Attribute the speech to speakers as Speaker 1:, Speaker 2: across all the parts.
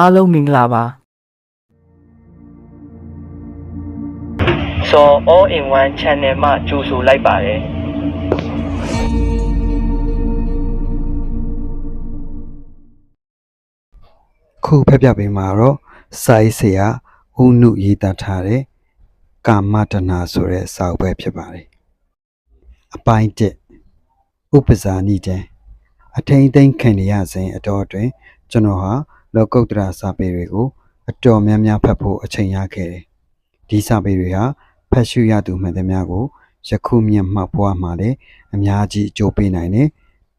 Speaker 1: အားလုံးမင်္ဂလာပါ
Speaker 2: စော all in one channel မှကြိုဆိုလိုက်ပါတယ်
Speaker 3: ခုဖက်ပြပေးမှာတော့စာရေးဆရာဦးနုရေးသားထားတဲ့ကာမတနာဆိုတဲ့စာအုပ်ပဲဖြစ်ပါတယ်အပိုင်း1ဥပဇာနိတံအထိမ့်သိမ့်ခံနေရစဉ်အတော်အတွင်းကျွန်တော်ဟာ လောကုတ္တရာစာပေတွေကိုအတော်များများဖတ်ဖို့အချိန်ရခဲ့တယ်ဒီစာပေတွေဟာဖတ်ရှုရသူမှန်သမျှကိုယခုမျက်မှောက်ဘဝမှာလည်းအများကြီးအကျိုးပေးနိုင်တယ်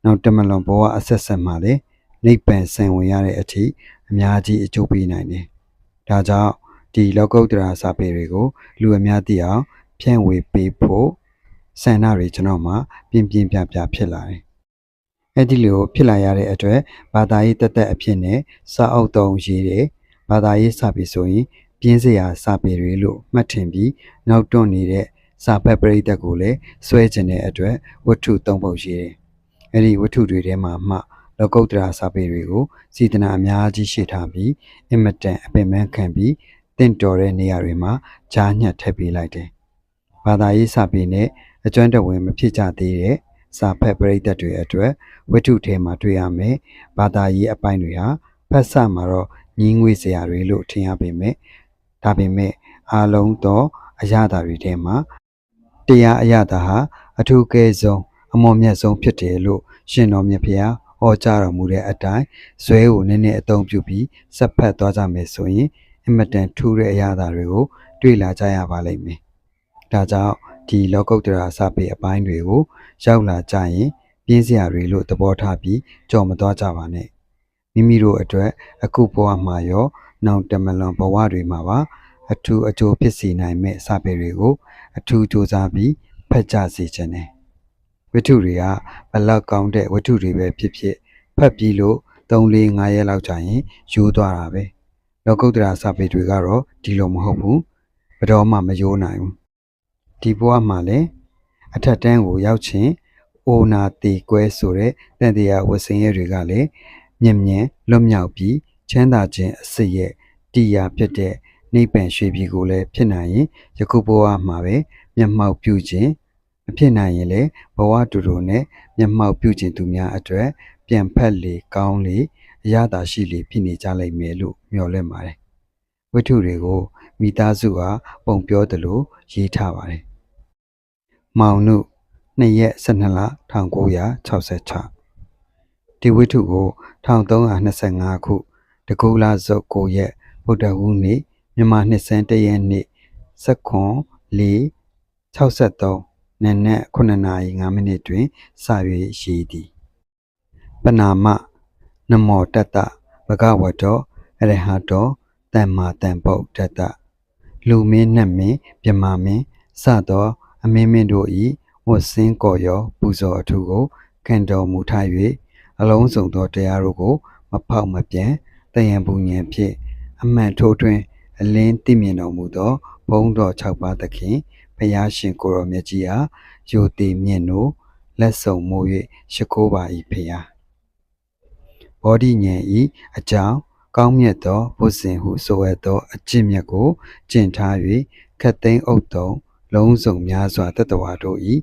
Speaker 3: နောက်တမလွန်ဘဝအဆက်ဆက်မှာလည်းနိဗ္ဗာန်ဆင်ဝင်ရတဲ့အထိအများကြီးအကျိုးပေးနိုင်တယ်။ဒါကြောင့်ဒီလောကုတ္တရာစာပေတွေကိုလူအများသိအောင်ဖြန့်ဝေပေးဖို့ဆန္ဒတွေကျွန်တော်မှာပြင်းပြင်းပြပြဖြစ်လာတယ်။ အဲ့ဒီလိုဖြစ်လာရတဲ့အတွက်ဘာသာရေးတက်တက်အဖြစ်နဲ့စာအုပ်တုံးရေးတယ်။ဘာသာရေးစာပေဆိုရင်ပြင်းစရာစာပေတွေလို့မှတ်ထင်ပြီးနောက်တွန့်နေတဲ့စာဖတ်ပရိသတ်ကိုလည်းစွဲကျင်တဲ့အတွက်ဝတ္ထုသုံးပုဒ်ရေးတယ်။အဲ့ဒီဝတ္ထုတွေထဲမှာမှလောကုတ္တရာစာပေတွေကိုစေတနာအများကြီးရှိထားပြီးအင်မတန်အပင်ပန်းခံပြီးတင့်တော်တဲ့နေရာတွေမှာကြားညှက်ထည့်ပေးလိုက်တယ်။ဘာသာရေးစာပေနဲ့အကျွမ်းတဝင်မဖြစ်ကြသေးတဲ့ စာဖက်ပရိသတ်တွေအတွက်ဝတ္ထုထဲမှာတွေ့ရမယ်။ဘာသာရေးအပိုင်းတွေဟာဖတ်စမှာတော့ညီးငွေစရာတွေလို့ထင်ရပေမဲ့ဒါပေမဲ့အားလုံးသောအရာတာတွေထဲမှာတရားအရာတာဟာအထူးကဲဆုံးအမော်မြတ်ဆုံးဖြစ်တယ်လို့ရှင်တော်မြတ်ဖျားဟောကြားတော်မူတဲ့အတိုင်းဇွဲကိုနည်းနည်းအသုံးပြုပြီးစက်ဖက်သွားကြမယ်ဆိုရင်အင်မတန်ထူးတဲ့အရာတွေကို တွေ့လာကြရပါလိမ့်မယ်။ဒါကြောင့်ဒီလောကုတ္တရာစာပေအပိုင်းတွေကို ရောက်လာကြရင်ပြင်းစရာတွေလို့သဘောထားပြီးကြော်မသွားကြပါနဲ့။မိမိတို့အတွက်အခုဘဝမှာရောနောင်တမလွန်ဘဝတွေမှာပါအထူးအကျိုးဖြစ်စေနိုင်မဲ့စာပေတွေကို အထူးစူးစမ်းပြီးဖတ်ကြစေခြင်းနဲ့ဝတ္ထုတွေကဘလောက်ကောင်းတဲ့ဝတ္ထုတွေပဲဖြစ်ဖြစ်ဖတ်ပြီးလို့3 4 5ရက်လောက်ကြာရင်ယူသွားတာပဲလောကုတ္တရာစာပေတွေကတော့ဒီလိုမဟုတ်ဘူးဘယ်တော့မှမယိုးနိုင်ဘူးဒီဘဝမှာလည်း အထက်တန်းကိုရောက်ချင်းအိုနာတီကွဲဆိုတဲ့တန်တရားဝတ်စင်ရဲတွေကလည်းမြင်မြင်လွတ်မြောက်ပြီးချမ်းသာခြင်းအစစ်ရဲ့တရားဖြစ်တဲ့နိဗ္ဗာန်ရွှေပြည်ကိုလည်းဖြစ်နိုင်ရင်ယခုဘဝမှာပဲမျက်မှောက်ပြုခြင်းမဖြစ်နိုင်ရင်လည်းဘဝတူတူနဲ့မျက်မှောက်ပြုခြင်းသူများအတွက်ပြန်ဖက်လေကောင်းလေအရသာရှိလေဖြစ်နေကြလိမ့်မယ်လို့မျှော်လင့်ပါတယ်ဝိထုတွေကိုမိသားစုကပုံပြောသလိုရေးထားပါတယ် မောင်နု2ရက်12လ1966ဒီဝိထုကို1325ခုတကူလာဇုတ်9ရက်ဗုဒ္ဓဟူးနေ့မြန်မာနှစ်စန်း1ရက်နေ့စက္ကွန်4 63နနက်9နာရီ5မိနစ်တွင်စာ၍ရှိသည်ပနာမနမောတတ္တဘဂဝတောအရဟတောတမ္မာတံဗုဒ္ဓတ္တလူမင်းနှင့်မင်းမြမမင်းစသော အမင်းမင်းတို့၏ဝတ်စင်းကော်ရောပူဇော်အထုကိုခံတော်မူထား၍အလုံးစုံသောတရားတို့ကို မဖောက်မပြန်တယံပူဉ္ဇဉ်ဖြင့်အမှန်ထိုးထွင်းအလင်းသိမြင်တော်မူသောဘုံတော်၆ပါးသခင်ဘုရားရှင်ကိုရောမြတ်ကြီးအားယိုတိမြင့်တို့လက်ဆောင်မိုး၍ရှိခိုးပါ၏ဖရာဘောဓိဉဏ်ဤအကြောင်းကောင်းမြတ်သောဘုဇင်ဟုဆိုအပ်သောအကျင့်မြတ်ကိုကျင့်ထား၍ခတ်သိမ်းအုပ်တုံ လုံးစုံများစွာတတဝါတို့ဤ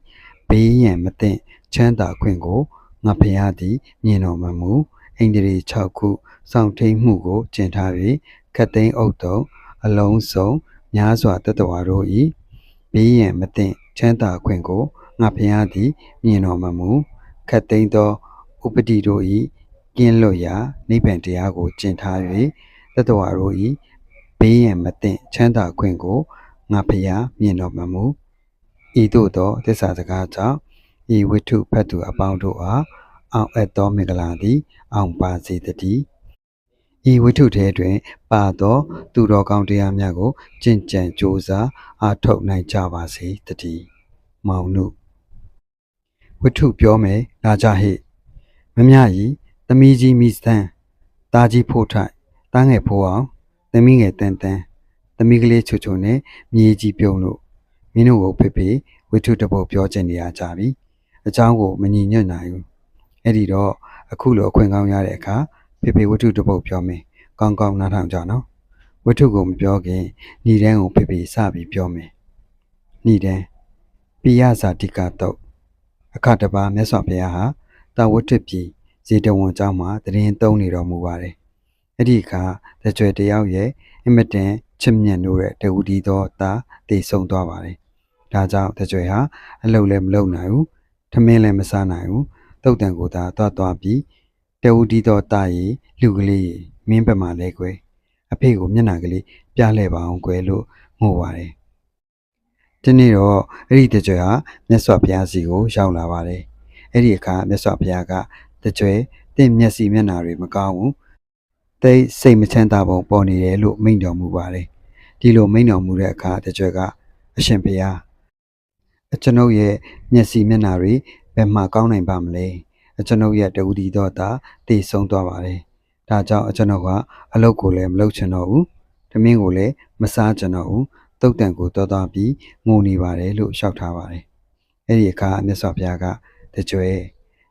Speaker 3: ဘေးရန်မသိချမ်းသာခွင့်ကိုငါဖရာသည်မြင်တော်မမူအိန္ဒြေ6ခုစောင့်ထိန်မှုကိုကျင့်ထား၍ခတ်သိမ်းအုပ်တုံအလုံးစုံများစွာတတဝါတို့ဤဘေးရန်မသိချမ်းသာခွင့်ကိုငါဖျားသည်မြင်တော်မမူခတ်သိမ်းသောဥပတိတို့၏ကင်းလွတ်ရာနိဗ္ဗာန်တရားကိုကျင့်ထား၍တတဝါတို့၏ဘေးရန်မသိချမ်းသာခွင့်ကို ငါဖျားမြင်တော်မမူဤသို့သောသစ္စာစကားကြောင့်ဤဝိထုဖတ်သူအပေါင်းတို့အားအောင်အပ်သောမင်္ဂလာသည်အောင်ပါစေတည်းဤဝိထုထဲတွင် ပါသော သူတော်ကောင်းတရားများကိုကျင့်ကြံကြိုးစားအားထုတ်နိုင်ကြပါစေတည်းမောင်နုဝိထုပြောမယ်လာကြဟိမမြကြီးသမီးကြီးမိစတန်တာကြီးဖို့ထိုက်တားငယ်ဖိုးအောင်သမီးငယ်တန်တန် သမီးကလေးချိုချိုနဲ့မြေကြီးပြုံးလို့မင်းတို့ကိုဖေဖေဝိထုတပုတ်ပြောချင်နေရကြပြီအချောင်းကိုမညီညွတ်နိုင်ဘူးအဲ့ဒီတော့အခုလိုအခွင့်ကောင်းရတဲ့အခါဖေဖေဝိထုတပုတ်ပြောမင်းကောင်းကောင်းနားထောင်ကြနော်ဝိထုကိုမပြောခင်ညီတန်းကိုဖေဖေစပြီးပြောမင်းညီတန်းပိယဇာတိကတုတ်အခတပါမြတ်စွာဘုရားဟာတာဝတ္ထပြည်ဇေတဝန်ကျောင်းမှာတရင်သုံးနေတော်မူပါတယ်အဲ့ဒီအခါတကြွယ်တယောက်ရဲ့အမတန် ချစ်မြတ်လို့တဲ့တဝူဒီသောသားတည်ဆုံသွားပါတယ်ဒါကြောင့်တကြွယ်ဟာအလုပ်လည်းမလုပ်နိုင်ဘူးထမင်းလည်းမစားနိုင်ဘူးတုတ်တန်ကိုသာသွားသွားပြီးတဝူဒီတော်တာရီလူကလေးရေမင်းဘက်မှာလဲကွယ်အဖေကိုမျက်နှာကလေးပြလှည့်ပါအောင်ကွယ်လို့ငိုပါတယ်ဒီနေ့တော့အဲ့ဒီတကြွဟာမြတ်စွာဘုရားစီကိုရောက်လာပါတယ်အဲ့ဒီအခါမြတ်စွာဘုရားကတကြွတင့်မျက်စိမျက်နှာတွေမကောင်းဘူး သိစိတ်မချမ်းသာပုံပေါ်နေတယ်လို့မိန့်တော်မူပါတယ်ဒီလိုမိန့်တော်မူတဲ့အခါတကြွကအရှင်ဘုရားအကျွန်ုပ်ရဲ့မျက်စိမျက်နှာတွေဘယ်မှာကောင်းနိုင်ပါမလဲအကျွန်ုပ်ရဲ့တဝူဒီတော့တာတည်ဆုံးသွားပါတယ်။ဒါကြောင့်အကျွန်ုပ်ကအလုပ်ကိုလည်းမလုပ်ချင်တော့ဘူး။သမင်းကိုလည်းမစားချင်တော့ဘူး။တုတ်တန်ကိုတော်တော်ပြီးငိုနေပါတယ်လို့ရှောက်ထားပါတယ်။အဲ့ဒီအခါမြတ်စွာဘုရားကတကြွယ်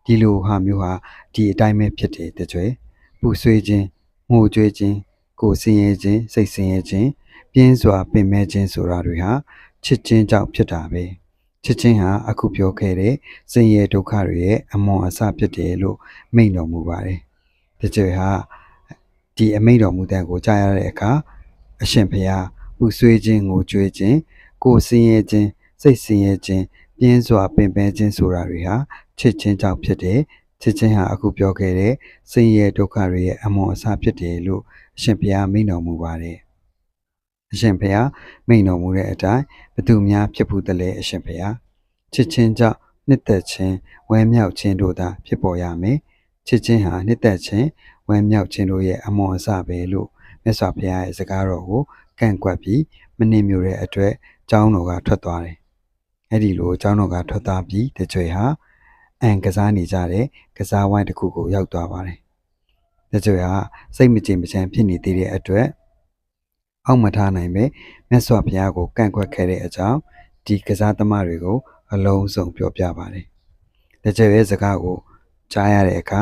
Speaker 3: ဒီလိုဟာမျိုးဟာဒီအတိုင်းပဲဖြစ်တယ်တကြွယ်ပူဆွေးခြင်း ငိုကြွေးခြင်းကိုယ်ဆင်းရဲခြင်းစိတ်ဆင်းရဲခြင်းပြင်းစွာပင်မဲ့ခြင်းဆိုတာတွေဟာချစ်ချင်းကြောင့်ဖြစ်တာပဲ။ချစ်ချင်းဟာအခုပြောခဲ့တဲ့စင်ရဲဒုက္ခတွေရဲ့အမွန်အစဖြစ်တယ်လို့မိန့်တော်မူပါတယ်။တကြွဟာဒီအမိန့်တော်မူတဲ့ကိုကြားရတဲ့အခါအရှင်ဘုရားပူဆွေးခြင်းငိုကြွေးခြင်းကိုယ်ဆင်းရဲခြင်းစိတ်ဆင်းရဲခြင်းပြင်းစွာပင်ပန်းခြင်းဆိုတာတွေဟာချစ်ချင်းကြောင့်ဖြစ်တယ်။ ချစ်ချင်းဟာအခုပြောခဲ့တဲ့စင်ရဲဒုက္ခတွေရဲ့အမွန်အစဖြစ်တယ်လို့အရှင်ဘုရားမိန့်တော်မူပါတယ်။အရှင်ဘုရားမိန့်တော်မူတဲ့အတိုင်းဘသူများဖြစ်ဘူးတလဲအရှင်ဘုရားချစ်ချင်းကြောင့်နှစ်သက်ခြင်းဝမ်းမြောက်ခြင်းတို့သာဖြစ်ပေါ်ရမယ်။ချစ်ချင်းဟာနှစ်သက်ခြင်းဝမ်းမြောက်ခြင်းတို့ရဲ့အမွန်အစပဲလို့မြတ်စွာဘုရားရဲ့စကားတော်ကိုကန့်ကွက်ပြီးမနှင်မျိုးတဲ့အတွက်ကျောင်းတော်ကထွက်သွားတယ်။အဲ့ဒီလိုကျောင်းတော်ကထွက်သွားပြီးတကြွေဟာ အန်ကစားနေကြတဲ့ကစားဝိုင်းတစ်ခုကိုရောက်သွားပါတယ်။တကြွေဟာစိတ်မကြင်မချမ်းဖြစ်နေသေးတဲ့အတွက်အောက်မထားနိုင်ပဲမြတ်စွာဘုရားကိုကန့်ကွက်ခဲ့တဲ့အကြောင်းဒီကစားသမားတွေကိုအလုံးစုံပြောပြပါတယ်။တကြွရဲ့စကားကိုကြားရတဲ့အခါ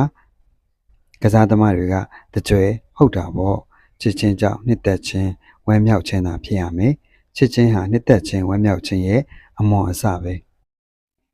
Speaker 3: ကစားသမားတွေကတကြွဟုတ်တာပေါ့ချစ်ချင်းကြောင့်နှစ်သက်ခြင်းဝမ်းမြောက်ခြင်းသာဖြစ်ရမယ်။ချစ်ချင်းဟာနှစ်သက်ခြင်းဝမ်းမြောက်ခြင်းရဲ့အမွန်အစပဲ။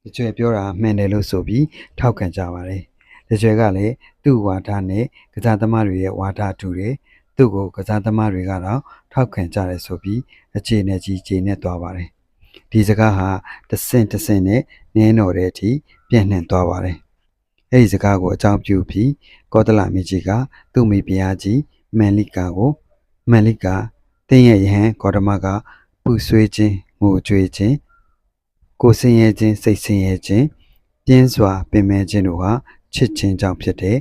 Speaker 3: တကြွပြောတာမှန်တယ်လို့ဆိုပြီးထောက်ခံကြပါတယ်။တကြွကလည်းသူ့ဝါဒနဲ့ကစားသမားတွေရဲ့ဝါဒတူတယ်။သူ့ကိုကစားသမားတွေကတော့ထောက်ခံကြတယ်ဆိုပြီးအခြေအနေကြီးခြေနဲ့သွားပါတယ်။ဒီစကားဟာတဆင့်တဆင့်နဲ့နင်းတော်တဲ့အထိပြန့်နှံ့သွားပါတယ်။အဲဒီစကားကိုအကြောင်းပြုပြီးကောသလမင်းကြီးကသူ့မိဖုရားကြီးမန်လိကာကိုမန်လိကာတင်းရဲ့ယဟန်ဂေါတမကပူဆွေးခြင်းငိုကြွေးခြင်း ကိုယ်ဆင်းရဲခြင်းစိတ်ဆင်းရဲခြင်းပြင်းစွာပင်ပန်းခြင်းတို့ဟာချစ်ခြင်းကြောင့်ဖြစ်တဲ့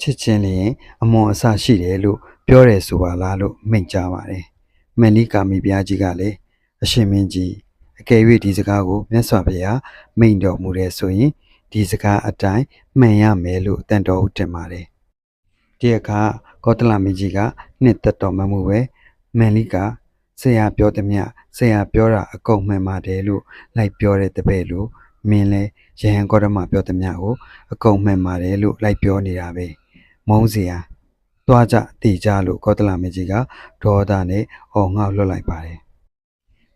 Speaker 3: ချစ်ခြင်းလျင်အမွန်အစရှိတယ်လို့ပြောတယ်ဆိုပါလားလို့မိန့်ကြပါတယ်။မန်လိကာမိဖုရားကြီးကလည်းအရှင်မင်းကြီးအကယ်၍ဒီစကားကိုမြတ်စွာဘုရားမိန့်တော်မူတဲ့ဆိုရင်ဒီစကားအတိုင်းမှန်ရမယ်လို့တန်တော်ဦးတင်ပါတယ်။ဒီအခါကောသလမင်းကြီးကနှစ်သက်တော်မမူပဲမန်လိက ဆရာပြောသည်မြဆရာပြောတာအကုန်မှန်ပါတယ်လို့လိုက်ပြောတဲ့တပည့်လို့မင်းလဲယဟန်ကောဓမပြောသည်မြကိုအကုန်မှန်ပါတယ်လို့လိုက်ပြောနေတာပဲမုန်းစရာသွားကြတည်ကြလို့ကောသလမင်းကြီးကဒေါသနဲ့အော်ငေါက်လွတ်လိုက်ပါတယ်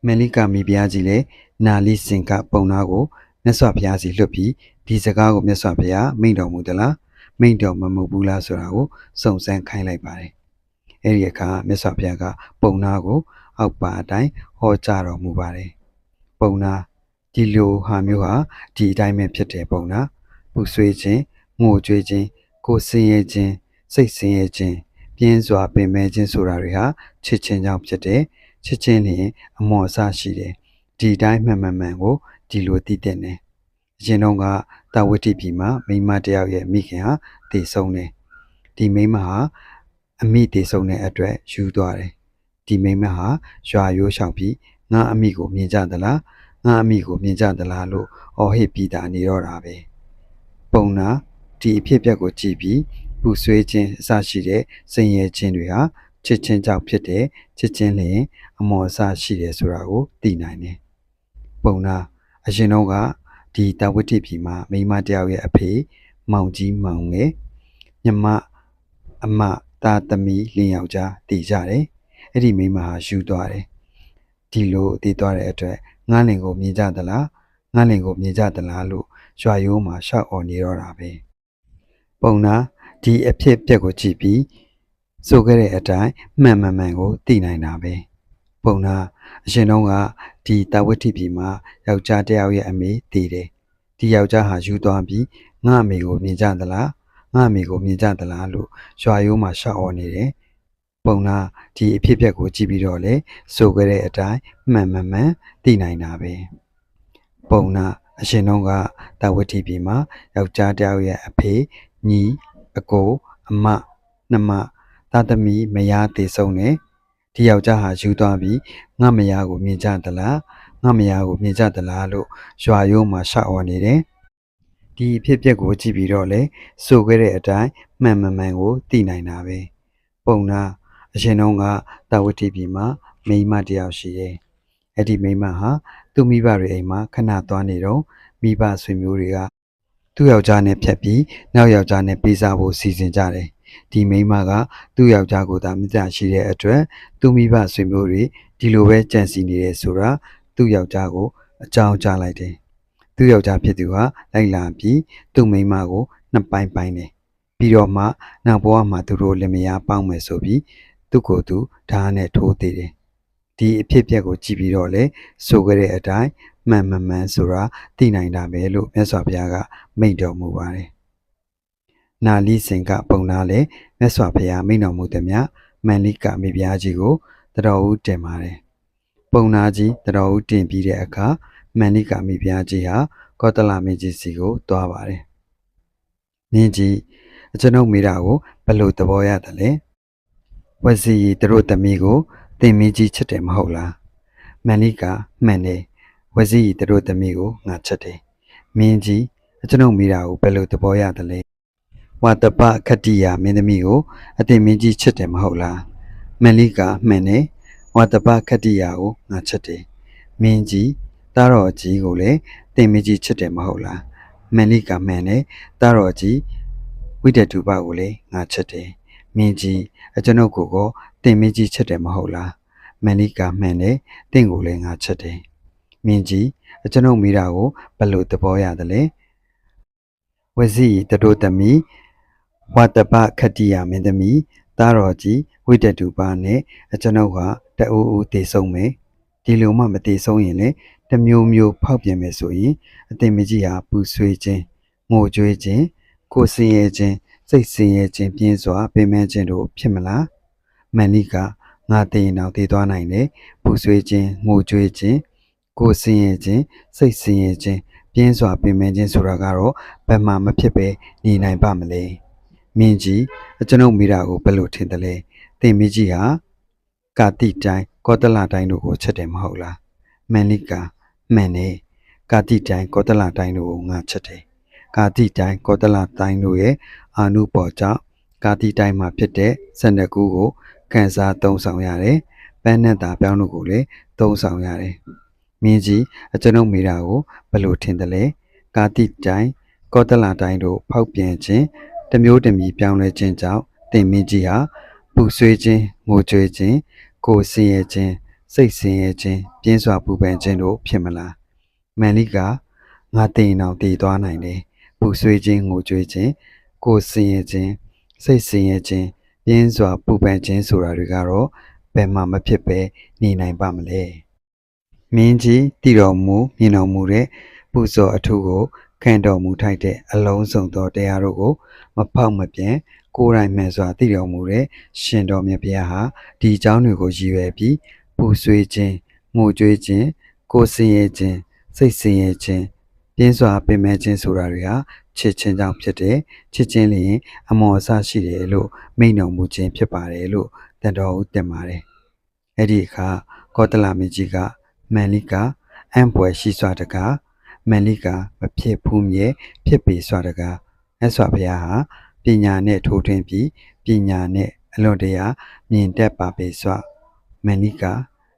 Speaker 3: မန်လိကာမိဖုရားကြီးလည်းနာလိစင်ကပုံနာကိုမြတ်စွာဘုရားစီလွတ်ပြီးဒီစကားကိုမြတ်စွာဘုရားမိန့်တော်မူသလားမိန့်တော်မမူဘူးလားဆိုတာကိုစုံစမ်းခိုင်းလိုက်ပါတယ်။အဲဒီအခါမြတ်စွာဘုရားကပုံနာကို အောက်ပါအတိုင်းဟောကြားတော်မူပါတယ်။ပုံနာဒီလိုဟာမျိုးဟာဒီအတိုင်းပဲဖြစ်တယ်ပုံနာပူဆွေးခြင်းငိုကြွေးခြင်းကိုယ်ဆင်းရဲခြင်းစိတ်ဆင်းရဲခြင်းပြင်းစွာပင်မဲ့ခြင်းဆိုတာတွေဟာချစ်ချင်းကြောင့်ဖြစ်တယ်ချစ်ချင်းလျင်အမွန်အစရှိတယ်ဒီတိုင်းမှန်မှန်မှန်ကိုဒီလိုသိတဲ့နဲ့အရင်တော့ကတာဝတိပြည်မှာမိန်းမတစ်ယောက်ရဲ့မိခင်ဟာတည်ဆုံးတယ်ဒီမိန်းမဟာအမိတည်ဆုံးတဲ့အတွက်ယူသွားတယ် ဒီမိန်းမဟာရွာရိုးလျှောက်ပြီးငါအမိကိုမြင်ကြသလားငါအမိကိုမြင်ကြသလားလို့အော်ဟစ်ပြီးတာနေတော့တာပဲပုံနာဒီအဖြစ်အပျက်ကိုကြည့်ပြီးပူဆွေးခြင်းအစရှိတဲ့စင်ရဲခြင်းတွေဟာချစ်ချင်းကြောင့်ဖြစ်တဲ့ချစ်ချင်းလျင်အမော်အစရှိတယ်ဆိုတာကိုသိနိုင်တယ်။ပုံနာအရင်တော့ကဒီတာဝတိပြည်မှာမိန်းမတစ်ယောက်ရဲ့အဖေမောင်ကြီးမောင်ငယ်မြမအမတသားသမီးလင်းယောက်ျားတည်ကြတယ် အဲ့ဒီမိန်းမဟာယူသွားတယ်ဒီလိုတည်သွားတဲ့အတွက်ငန်းလင်ကိုမြင်ကြသလားငန်းလင်ကိုမြင်ကြသလားလို့ရွာရိုးမှာရှောက်អော်နေတော့တာပဲပုံနာဒီအဖြစ်အပျက်ကိုကြည့်ပြီးဆိုခဲ့တဲ့အတိုင်းမှန်မှန်မှန်ကိုသိနိုင်တာပဲပုံနာအရှင်တုန်းကဒီတာဝတိပြည်မှာယောက်ျားတစ်ယောက်ရဲ့အမေတည်တယ်ဒီယောက်ျားဟာယူသွားပြီးငါအမေကိုမြင်ကြသလားငါအမေကိုမြင်ကြသလားလို့ရွာရိုးမှာရှောက်អော်နေတယ် ပုံနာဒီအဖြစ်အပျက်ကိုကြည့်ပြီးတော့လေဆိုခဲ့တဲ့အတိုင်းမှန်မှန်မှန်သိနိုင်တာပဲပုံနာအရှင်တုန်းကတာဝတိပြည်မှာယောက်ျားတစ်ယောက်ရဲ့အဖေညီအကိုအမနှမသားသမီးမယားတည်ဆုံးတယ်ဒီယောက်ျားဟာယူသွားပြီးငါမယားကိုမြင်ကြသလားငါမယားကိုမြင်ကြသလားလို့ရွာရိုးမှာရှောက်អော်နေတယ်ဒီအဖြစ်အပျက်ကိုကြည့်ပြီးတော့လေဆိုခဲ့တဲ့အတိုင်းမှန်မှန်မှန်ကိုသိနိုင်တာပဲပုံနာ အရှင်တုန်းကတာဝတိပြည်မှာမိန်းမတစ်ယောက်ရှိတယ်အဲ့ဒီမိန်းမဟာသူ့မိဘတွေအိမ်မှာခဏသွားနေတော့မိဘဆွေမျိုးတွေကသူ့ယောက်ျားနဲ့ဖြတ်ပြီးနောက်ယောက်ျားနဲ့ပေးစားဖို့စီစဉ်ကြတယ်ဒီမိန်းမကသူ့ယောက်ျားကိုသာမြတ်ရှိတဲ့အတွက်သူ့မိဘဆွေမျိုးတွေဒီလိုပဲကြံစီနေတယ်ဆိုတာသူ့ယောက်ျားကိုအကြောင်းကြားလိုက်တယ်သူ့ယောက်ျားဖြစ်သူဟာလိုက်လာပြီးသူ့မိန်းမကိုနှစ်ပိုင်းပိုင်းတယ်ပြီးတော့မှနောက်ဘဝမှာသူတို့လင်မယားပေါင်းမယ်ဆိုပြီး သူ့ကိုယ်သူဓာတ်နဲ့ထိုးသေးတယ်ဒီအဖြစ်အပျက်ကိုကြည့်ပြီးတော့လေဆိုကြတဲ့အတိုင်းမှန်မှန်မှန်ဆိုတာသိနိုင်တာပဲလို့မြတ်စွာဘုရားကမိန့်တော်မူပါတယ်။နာလီစင်ကပုံနာလေမြတ်စွာဘုရားမိန့်တော်မူသည်မြမန်လိကမိဖုရားကြီးကိုတတော်ဦးတင်ပါတယ်။ပုံနာကြီးတတော်ဦးတင်ပြီးတဲ့အခါမန်လိကမိဖုရားကြီးဟာကောသလမင်းကြီးစီကိုတွားပါတယ်။မင်းကြီးအကျွန်ုပ်မိတာကိုဘယ်လိုသဘောရတယ်လဲ။ ဝစီသူတို့သမီးကိုတင်မင်းကြီးချစ်တယ်မဟုတ်လား။မန်လိကမှန်တယ်ဝစီသူတို့သမီးကိုငါချက်တယ်။မင်းကြီးအကျွန်ုပ်မိတာကိုဘယ်လိုသဘောရတယ်လဲ။ဝါတပခတ္တိယမင်းသမီးကိုအတင်မင်းကြီးချစ်တယ်မဟုတ်လား။မန်လိကမှန်တယ်ဝါတပခတ္တိယကိုငါချက်တယ်။မင်းကြီးတားတော်ကြီးကိုလည်းတင်မင်းကြီးချစ်တယ်မဟုတ်လား။မန်လိကမှန်တယ်တားတော်ကြီးဝိတတုပကိုလည်းငါချက်တယ်။ မင်းကြီးအကျွန်ုပ်ကိုကိုတင်မင်းကြီးချစ်တယ်မဟုတ်လား။မန်လိကမှန်တယ်တင့်ကိုလည်းငါချက်တယ်။မင်းကြီးအကျွန်ုပ်မိတာကိုဘယ်လိုသဘောရတယ်လဲဝစီတတို့သမီးဝတ္တပခတ္တိယမင်းသမီးသားတော်ကြီးဝိတတုပါနဲ့အကျွန်ုပ်ဟာတအူးဦးတည်ဆုံးမယ်ဒီလိုမှမတည်ဆုံးရင်လေတစ်မျိုးမျိုးဖောက်ပြန်မယ်ဆိုရင်အတင်မကြီးဟာပူဆွေးခြင်းငိုကြွေးခြင်းကိုယ်စင်ရဲခြင်း စိတ်စင်ရဲခြင်းပြင်းစွာပင်ပန်းခြင်းတို့ဖြစ်မလားမန်လိကငါတည်ရင်တော့တည်သွားနိုင်တယ်ပူဆွေးခြင်းငိုကြွေးခြင်းကိုယ်စင်ရဲ့ခြင်းစိတ်စင်ရဲ့ခြင်းပြင်းစွာပင်ပန်းခြင်းဆိုတာကတော့ဘယ်မှမဖြစ်ပဲနေနိုင်ပါမလဲမင်းကြီးအကျွန်ုပ်မိတာကိုဘယ်လိုထင်တယ်လဲသင်မင်းကြီးဟာကာတိတိုင်းကောသလတိုင်းတို့ကိုချက်တယ်မဟုတ်လားမန်လိကာမှန်တယ်ကာတိတိုင်းကောသလတိုင်းတို့ကိုငါချက်တယ် ကာတိတိုင်းကောသလတိုင်းတို့ရဲ့အာနုပေါ်ကြောင့်ကာတိတိုင်းမှာဖြစ်တဲ့ဇဏကူကိုကန်စားသုံးဆောင်ရတယ်ပန်းနဲ့တာပြောင်းတို့ကိုလည်းသုံးဆောင်ရတယ်မင်းကြီးအကျွန်ုပ်မိတာကိုဘယ်လိုထင်တယ်လဲကာတိတိုင်းကောသလတိုင်းတို့ဖောက်ပြန်ခြင်းတစ်မျိုးတစ်မီပြောင်းလဲခြင်းကြောင့်တင်မင်းကြီးဟာပူဆွေးခြင်းငိုကြွေးခြင်းကိုယ်ဆင်းရဲခြင်းစိတ်ဆင်းရဲခြင်းပြင်းစွာပူပန်ခြင်းတို့ဖြစ်မလားမန်လိကငါတင်အောင်တည်သွားနိုင်တယ် ပူဆွေးခြင်းငိုကြွေးခြင်းကိုယ်ဆင်းရဲခြင်းစိတ်ဆင်းရဲခြင်းပြင်းစွာပူပန်ခြင်းဆိုတာတွေကတော့ဘယ်မှမဖြစ်ပဲနေနိုင်ပါမလဲမင်းကြီးတည်တော်မူမြင်တော်မူတဲ့ပူဇော်အထုကိုခံတော်မူထိုက်တဲ့အလုံးစုံသောတရားတို့ကို မဖောက်မပြန်ကိုယ်တိုင်မှန်စွာတည်တော်မူတဲ့ရှင်တော်မြတ်ဘုရားဟာဒီအကြောင်းတွေကိုရည်ရွယ်ပြီးပူဆွေးခြင်းငိုကြွေးခြင်းကိုယ်စင်ရဲခြင်းစိတ်စင်ရဲခြင်း ပြင်းစွာပင်မဲ့ခြင်းဆိုတာတွေဟာချစ်ချင်းကြောင့်ဖြစ်တဲ့ချစ်ချင်းလျင်အမော်အဆရှိတယ်လို့မိန့်တော်မူခြင်းဖြစ်ပါတယ်လို့တန်တော်ဦးတင်ပါတယ်အဲ့ဒီအခါကောသလမင်းကြီးကမန်လိကအံ့ပွယ်ရှိစွာတကားမန်လိကမဖြစ်ဘူးမြဲဖြစ်ပေစွာတကားမြတ်စွာဘုရားဟာပညာနဲ့ထိုးထွင်းပြီးပညာနဲ့အလွန်တရာမြင်တတ်ပါပေစွာမန်လိက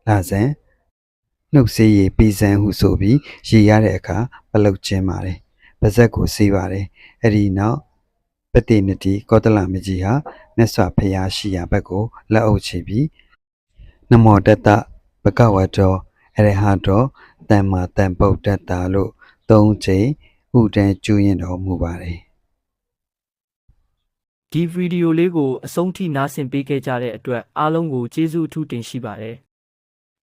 Speaker 3: လာဇန် နှုတ်ဆေးရည်ပြီးစံဟုဆိုပြီးရည်ရတဲ့အခါပလုတ်ခြင်းပါတယ်ပါဇက်ကိုဆေးပါတယ်အဲ့ဒီနောက်ပပတိနတိကောသလမကြီးဟာမြတ်စွာဘုရားရှိရာဘက်ကိုလက်အုပ်ချပြီးနမောတတဘဂဝတောအရဟတောတမ္မာတမ္ဗုဒ္ဓတ္တာလို့သုံးချိန်ဥဒံကျူးရင်တော်မူပါတယ်
Speaker 1: ဒီဗီဒီယိုလေးကိုအဆုံးထိနားဆင်ပေးခဲ့ကြတဲ့အတွက်အားလုံးကိုကျေးဇူးအထူးတင်ရှိပါတယ်